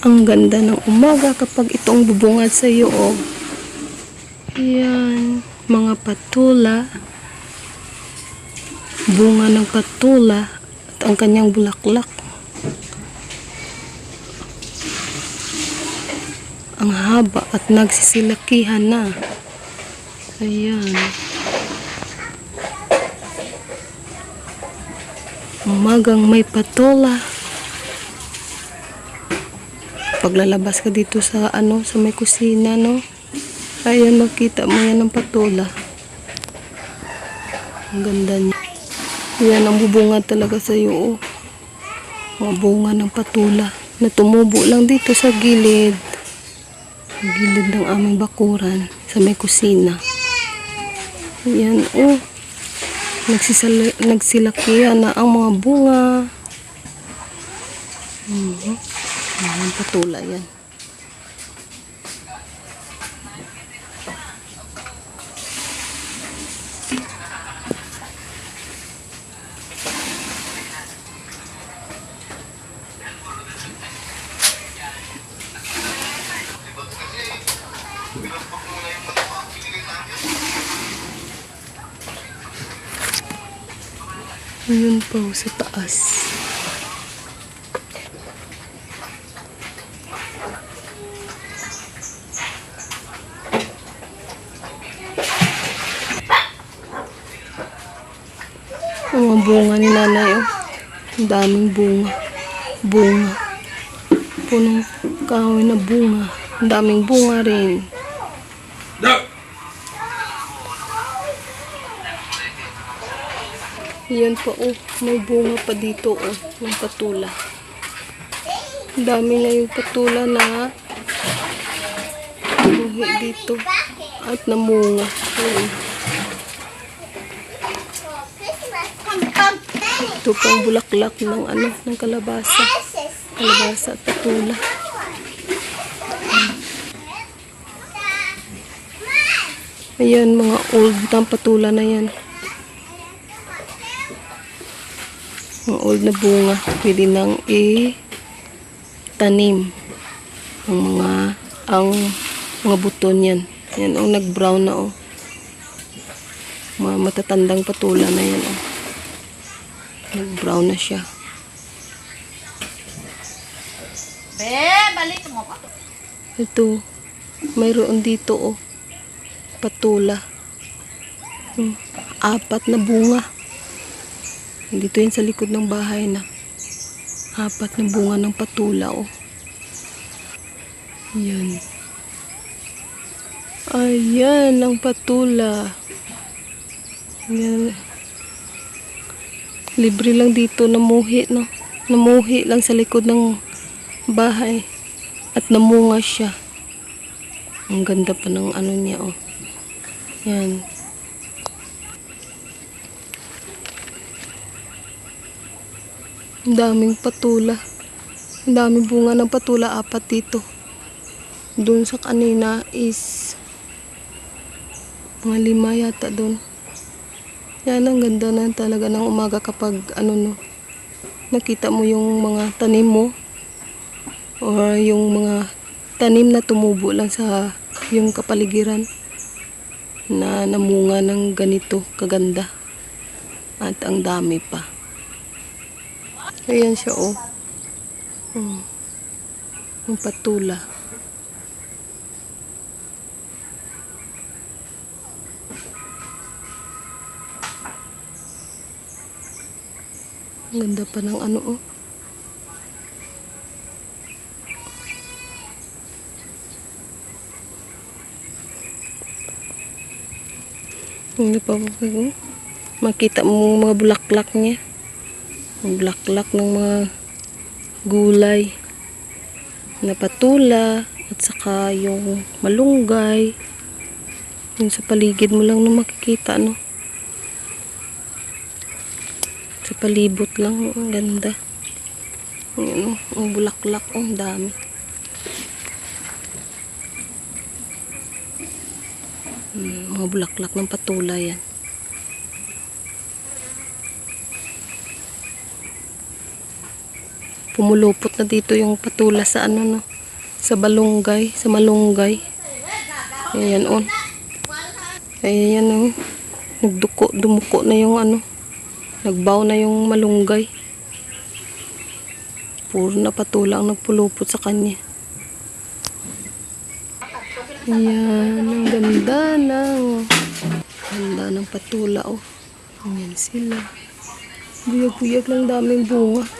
Ang ganda ng umaga kapag itong bubungad sa iyo, oh. Yan, mga patula. Bunga ng patula at ang kanyang bulaklak. Ang haba at nagsisilakihan na. Ayan. Umagang may patula. Paglalabas ka dito sa ano, sa may kusina, no? Ayan, makita mo yan ng patula. Ang ganda niya. Yan ang bubunga talaga sa iyo, oh. Mga bunga ng patula na tumubo lang dito sa gilid. Sa gilid ng aming bakuran sa may kusina. Yan, oh. Nagsisala, nagsilakihan na ang mga bunga. Mhm. Ayan, patula yan. Ayun po sa taas. Mga bunga ni nanay, oh. Ang daming bunga. Bunga. Punong kahoy na bunga. Ang daming bunga rin. Yan pa, oh. May bunga pa dito, oh. Ng patula. Ang dami na yung patula na buhi dito. At namunga. Ayan. Ito pang bulaklak ng ano, ng kalabasa. Kalabasa at patula. Ayan, mga old na patula na yan. Mga old na bunga. Pwede nang i-tanim. Ang mga, ang mga buton yan. Yan, ang nag-brown na, oh. Mga matatandang patula na yan, oh. Nag-brown na siya. Be, balik mo pa. Ito, mayroon dito oh. Patula. Hmm, apat na bunga. Dito yan sa likod ng bahay na. Apat na bunga ng patula oh. Yan. Ayan ang patula. Yan. Libre lang dito namuhi no. Namuhi lang sa likod ng bahay. At namunga siya. Ang ganda pa ng ano niya, oh. Yan. Ang daming patula. Ang daming bunga ng patula, apat dito. Doon sa kanina is mga lima yata doon. Yan, ang ganda na talaga ng umaga kapag ano no, nakita mo yung mga tanim mo or yung mga tanim na tumubo lang sa yung kapaligiran na namunga ng ganito kaganda at ang dami pa. Ayan siya oh. Hmm. yung patula ang ganda pa ng ano oh Hindi pa po. Makita mo mga bulaklak niya. Ang bulaklak ng mga gulay. Na patula. At saka yung malunggay. Yung sa paligid mo lang na makikita, no? Sa palibot lang. Ang ganda. Ayan, oh, ang bulaklak. oh, Ang dami. Hmm, mga bulaklak ng patula yan. Pumulupot na dito yung patula sa ano no. Sa balunggay, sa malunggay. Ayan on. Ayan oh. Nagduko, dumuko na yung ano. Nagbaw na yung malunggay. Puro na patula ang nagpulupot sa kanya. Ayan, ang ganda ng ganda ng patula oh. Ayan sila. Buyag-buyag lang daming bunga.